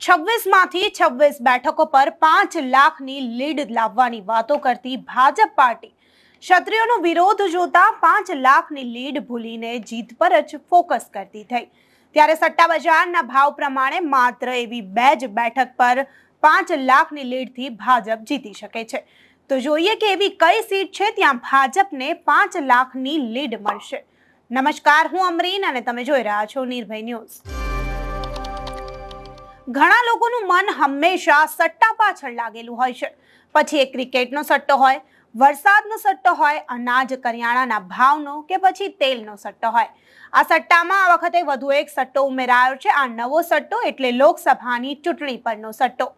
છવ્વીસમાંથી છવ્વીસ બેઠકો પર પાંચ લાખની લીડ લાવવાની વાતો કરતી ભાજપ પાર્ટી. ક્ષત્રિયોનો વિરોધ જોતા પાંચ લાખની લીડ ભૂલીને જીત પર જ ફોકસ કરતી થઈ. ત્યારે સટ્ટા બજારના ભાવ પ્રમાણે માત્ર એવી બે જ બેઠક પર પાંચ લાખની લીડથી ભાજપ જીતી શકે છે. તો જોઈએ કે એવી કઈ સીટ છે ત્યાં ભાજપને પાંચ લાખની લીડ મળશે. નમસ્કાર, હું અમરીન અને તમે જોઈ રહ્યા છો નિર્ભય ન્યૂઝ. ઘણા લોકોનું મન હંમેશા સટ્ટા પાછળ લાગેલું હોય છે. પછી એ ક્રિકેટનો સટ્ટો હોય, વરસાદનો સટ્ટો હોય, અનાજ, કરિયાણાના ભાવનો કે પછી તેલનો સટ્ટો હોય. આ સટ્ટામાં આ વખતે વધુ એક સટ્ટો ઉમેરાયો છે. આ નવો સટ્ટો એટલે લોકસભાની ચૂંટણી પરનો સટ્ટો.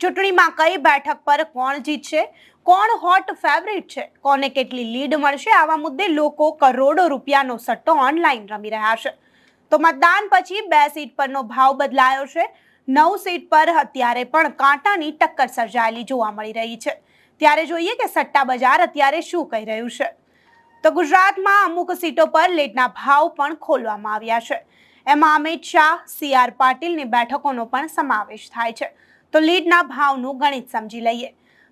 ચૂંટણીમાં કઈ બેઠક પર કોણ જીતશે? કોણ હોટ ફેવરિટ છે? કોને કેટલી લીડ મળશે? આવા મુદ્દે લોકો કરોડો રૂપિયાનો સટ્ટો ઓનલાઈન રમી રહ્યા છે. તો મતદાન પછી બે સીટ પરનો ભાવ બદલાયો છે. નવ સીટ પર અત્યારે પણ કાંટાની ટક્કર સર્જાયેલી જોવા મળી રહી છે. ત્યારે જોઈએ કે સટ્ટા બજાર અત્યારે શું કહી રહ્યું છે? તો ગુજરાતમાં અમુક સીટો પર લીડના ભાવ પણ ખોલવામાં આવ્યા છે. એમાં અમિત શાહ, સી આર પાટીલની બેઠકોનો પણ સમાવેશ થાય છે. તો લીડના ભાવનું ગણિત સમજી લઈએ.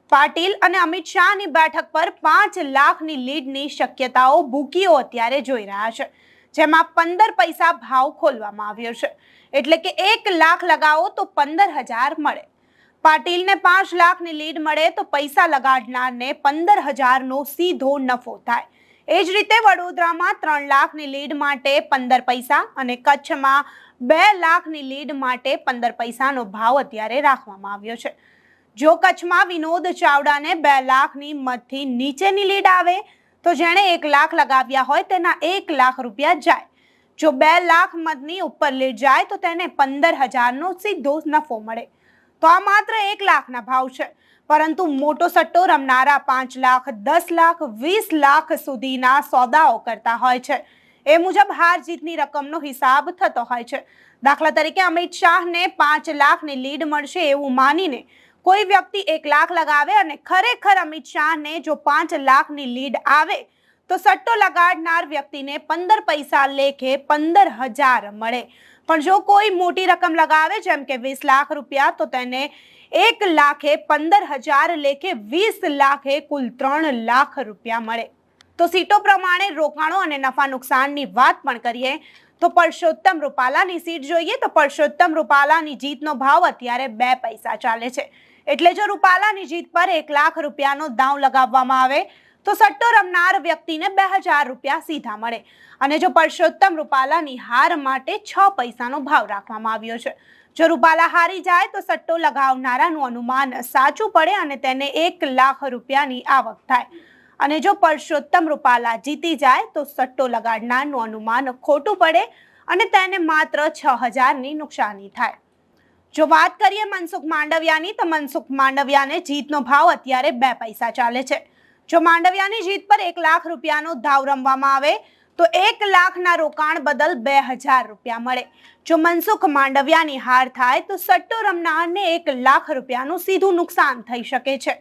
પાટીલ અને અમિત શાહની બેઠક પર પાંચ લાખની લીડની શક્યતાઓ બુકીઓ અત્યારે જોઈ રહ્યા છે. જેમાં પંદર પૈસા ભાવ ખોલવામાં આવ્યો છે. એટલે કે એક લાખ લગાવો તો પંદર હજાર મળે. પાટીલને પાંચ લાખની લીડ મળે તો પૈસા લગાડનારને પંદર હજારનો સીધો નફો થાય. એ જ રીતે વડોદરામાં ત્રણ લાખની લીડ માટે પંદર પૈસા અને કચ્છમાં બે લાખની લીડ માટે પંદર પૈસાનો ભાવ અત્યારે રાખવામાં આવ્યો છે. જો કચ્છમાં વિનોદ ચાવડાને બે લાખની મતથી નીચેની લીડ આવે તો જેણે એક લાખ લગાવ્યા હોય તેના એક લાખ રૂપિયા જાય. જો બે લાખ મતની ઉપર લીડ જાય તો તેને પંદર હજારનો સીધો નફો મળે. તો આ માત્ર એક લાખના ભાવ છે. પરંતુ મોટો સટ્ટો રમનારા પાંચ લાખ, દસ લાખ, વીસ લાખ સુધીના સોદાઓ કરતા હોય છે. એ મુજબ હાર જીતની રકમનો હિસાબ થતો હોય છે. દાખલા તરીકે અમિત શાહને પાંચ લાખની લીડ મળશે એવું માનીને કોઈ વ્યક્તિ એક લાખ લગાવે અને ખરેખર અમિત શાહને જો પાંચ લાખની લીડ આવે, તો સટ્ટો લગાડનાર વ્યક્તિને પંદર પૈસા લેખે પંદર હજાર મળે. પણ જો કોઈ મોટી રકમ લગાવે, જેમ કે વીસ લાખ રૂપિયા, તો તેને એક લાખે પંદર હજાર લેખે વીસ લાખે કુલ ત્રણ લાખ રૂપિયા મળે. તો સીટો પ્રમાણે રોકાણો અને નફા નુકસાનની વાત પણ કરીએ, તો પરસોત્તમ રૂપાલાની સીટ જોઈએ, તો પરસોત્તમ રૂપાલાની જીતનો ભાવ અત્યારે બે પૈસા ચાલે છે. એટલે જો રૂપાલાની જીત પર એક લાખ રૂપિયાનો દાવ લગાવવામાં આવે. તો સટ્ટો રમનાર વ્યક્તિને બે હજાર રૂપિયા સીધા મળે. અને જો પરસોત્તમ રૂપાલાની હાર માટે છ પૈસાનો ભાવ રાખવામાં આવ્યો છે. જો રૂપાલા હારી જાય તો સટ્ટો લગાવનારાનું અનુમાન સાચું પડે અને તેને એક લાખ રૂપિયાની આવક થાય. અને જો પરસોત્તમ રૂપાલા જીતી જાય તો સટ્ટો લગાડનારનું અનુમાન ખોટું પડે અને તેને માત્ર છ હજારની નુકસાની થાય. જો વાત કરીએ મનસુખ માંડવિયાની, તો મનસુખ માંડવિયાને જીતનો ભાવ અત્યારે બે પૈસા ચાલે છે. જો માંડવિયાની જીત પર એક લાખ રૂપિયાનો ધાવ રમવામાં આવે, તો એક લાખના રોકાણ બદલ બે હજાર રૂપિયા મળે. જો મનસુખ માંડવિયાની હાર થાય, તો સટ્ટો રમનારને એક લાખ રૂપિયાનું સીધું નુકસાન થઈ શકે છે.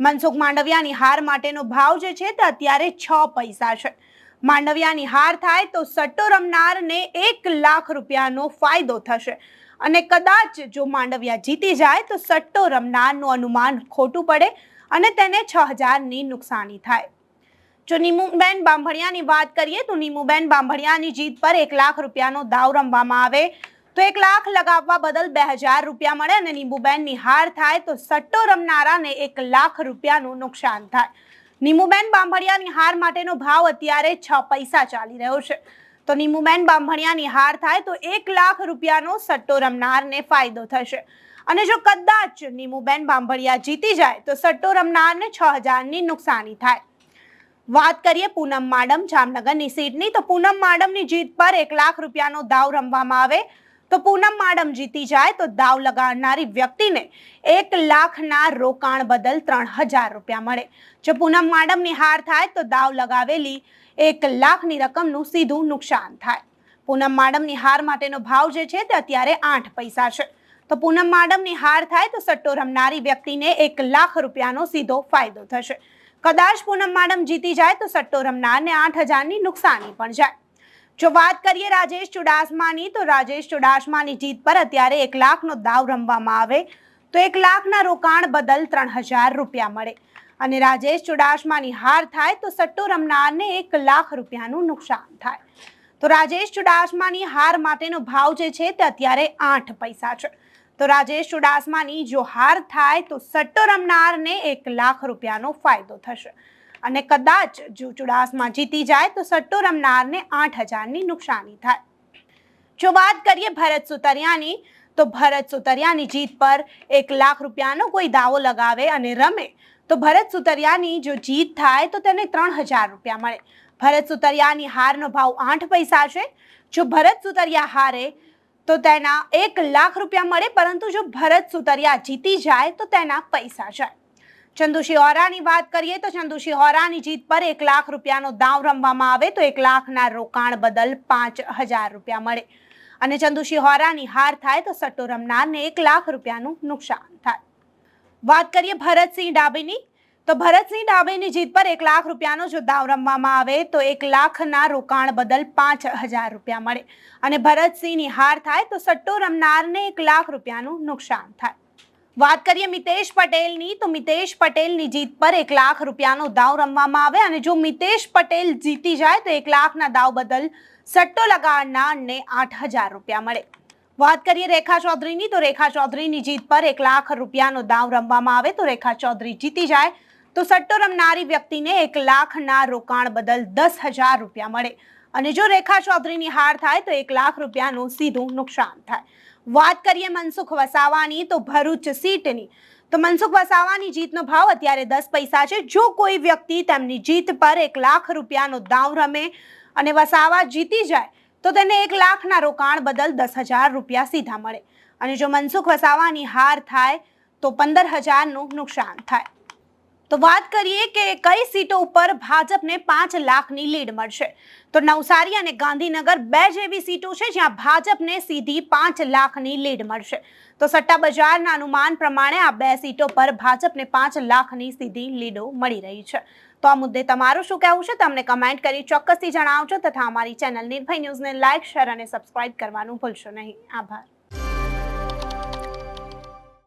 મનસુખ માંડવિયાની હાર માટેનો ભાવ જે છે, તે અત્યારે છ પૈસા છે. માંડવિયાની હાર થાય, તો સટ્ટો રમનારને એક લાખ રૂપિયાનો ફાયદો થશે. અને કદાચ જો માંડવિયા જીતી જાય તો સટ્ટો રમનારનું અનુમાન ખોટું પડે અને તેને છ હજારની નુકસાની થાય. જો નીમુબેન બાંભણિયાની વાત કરીએ તો નીમુબેન બાંભણિયાની જીત પર એક લાખ રૂપિયાનો દાવ રમવામાં આવે. તો એક લાખ લગાવવા બદલ બે હજાર રૂપિયા મળે અને નીમુબેનની હાર થાય તો સટ્ટો રમનારાને એક લાખ રૂપિયાનું નુકસાન થાય. નીમુબેન બાંભણિયાની હાર માટેનો ભાવ અત્યારે છ પૈસા ચાલી રહ્યો છે. તો નીમુબેન બાંભણિયાની હાર થાય તો એક લાખ રૂપિયાનો સટ્ટો રમનારને ફાયદો થશે. અને જો કદાચ નીમુબેન બાંભળિયા જીતી જાય તો સટ્ટો રમનારને છ હજારની નુકસાની થાય. વાત કરીએ પૂનમ માડમ જામનગરની સીટની, તો પૂનમ માડમની જીત પર એક લાખ રૂપિયાનો દાવ રમવામાં આવે. તો પૂનમ માડમ જીતી જાય તો દાવ લગાડનારી વ્યક્તિને એક લાખના રોકાણ બદલ ત્રણ હજાર રૂપિયા મળે. જો પૂનમ માડમની હાર થાય તો દાવ લગાવેલી એક લાખની રકમનું સીધું નુકસાન થાય. પૂનમ માડમની હાર માટેનો ભાવ જે છે તે અત્યારે આઠ પૈસા છે. તો પૂનમ માડમની હાર થાય તો સટ્ટો રમનારી વ્યક્તિને એક લાખ રૂપિયાનો સીધો ફાયદો થશે. કદાચ પૂનમ માડમ જીતી જાય તો સટ્ટો રમનારને આઠ હજારની નુકસાની પણ જાય. જો વાત કરીએ રાજેશ ચુડાસમાની, તો રાજેશ ચુડાસમાની જીત પર અત્યારે એક લાખનો દાવ રમવામાં આવે તો એક લાખના રોકાણ બદલ ત્રણ હજાર રૂપિયા મળે. અને રાજેશ ચુડાસમાની હાર થાય તો સટ્ટો રમનારને એક લાખ રૂપિયાનું નુકસાન થાય. તો રાજેશ ચુડાસમાની હાર માટેનો ભાવ જે છે તે અત્યારે આઠ પૈસા છે. તો રાજેશ ચુડાસમાની જો હાર થાય તો સટ્ટો રમનારને એક લાખ રૂપિયાનો ફાયદો થશે. અને કદાચ જો ચુડાસમા જીતી જાય તો સટ્ટો રમનારને આઠ હજારની નુકસાની થાય. જો વાત કરીએ ભરત સુતરિયાની, તો ભરત સુતરિયાની જીત પર એક લાખ રૂપિયાનો કોઈ દાવો લગાવે અને રમે તો ભરત સુતરિયાની જો જીત થાય તો તેને ત્રણ હજાર રૂપિયા મળે. ભરત સુતરિયાની હારનો ભાવ આઠ પૈસા છે. જો ભરત સુતરિયા હારે તો તેના એક લાખ રૂપિયા મળે, પરંતુ જો ભરત સુતરિયા જીતી જાય તો તેના પૈસા જાય ચંદુશી હોરાની વાત કરીએ તો ચંદુશી હોરાની જીત પર એક લાખ રૂપિયાનો દાવ રમવામાં આવે તો એક લાખના રોકાણ બદલ પાંચ હજાર રૂપિયા મળે. અને ચંદુશી હોરાની હાર થાય તો સટ્ટો રમનારને એક લાખ રૂપિયાનું નુકસાન થાય. વાત કરીએ ભરતસિંહ ડાબીની. તો ભરતસિંહ ડાબેની જીત પર એક લાખ રૂપિયાનો જો દાવ રમવામાં આવે તો એક લાખના રોકાણ બદલ પાંચ હજાર રૂપિયા મળે. અને ભરતસિંહની હાર થાય તો સટ્ટો રમનારને એક લાખ રૂપિયાનું નુકસાન થાય. વાત કરીએ મિતેશ પટેલની, તો મિતેશ પટેલની જીત પર એક લાખ રૂપિયાનો દાવ રમવામાં આવે અને જો મિતેશ પટેલ જીતી જાય તો એક લાખના દાવ બદલ સટ્ટો લગાડનારને આઠ હજાર રૂપિયા મળે. વાત કરીએ રેખા ચૌધરીની, તો રેખા ચૌધરીની જીત પર એક લાખ રૂપિયાનો દાવ રમવામાં આવે, તો રેખા ચૌધરી જીતી જાય. તો સટ્ટો રમનારી વ્યક્તિને એક લાખના રોકાણ બદલ દસ હજાર રૂપિયા મળે. અને જો રેખા ચૌધરીની હાર થાય, તો એક લાખ રૂપિયાનું સીધું નુકસાન થાય. વાત કરીએ મનસુખ વસાવાની, તો ભરૂચ સીટની. તો મનસુખ વસાવાની જીતનો ભાવ અત્યારે દસ પૈસા છે. જો કોઈ વ્યક્તિ તેમની જીત પર એક લાખ રૂપિયાનો દાવ રમે અને વસાવા જીતી જાય તો તેને એક લાખના રોકાણ બદલ દસ હજાર રૂપિયા સીધા મળે. અને જો મનસુખ વસાવાની હાર થાય, તો પંદર હજારનું નુકસાન થાય. તો વાત કરીએ કે કઈ સીટો ઉપર ભાજપને પાંચ લાખની લીડ મળશે? તો નવસારી અને ગાંધીનગર બે જેવી સીટો છે જ્યાં ભાજપને સીધી પાંચ લાખની લીડ મળશે. તો સટ્ટા બજારના અનુમાન પ્રમાણે આ બે સીટો પર ભાજપને પાંચ લાખની સીધી લીડો મળી રહી છે. તો આ મુદ્દે તમારું શું કહેવું છે? તમને કમેન્ટ કરી ચોક્કસથી જણાવજો તથા અમારી ચેનલ નિર્ભય ન્યૂઝને લાઇક શેર અને સબસ્ક્રાઇબ કરવાનું ભૂલશો નહીં. આભાર.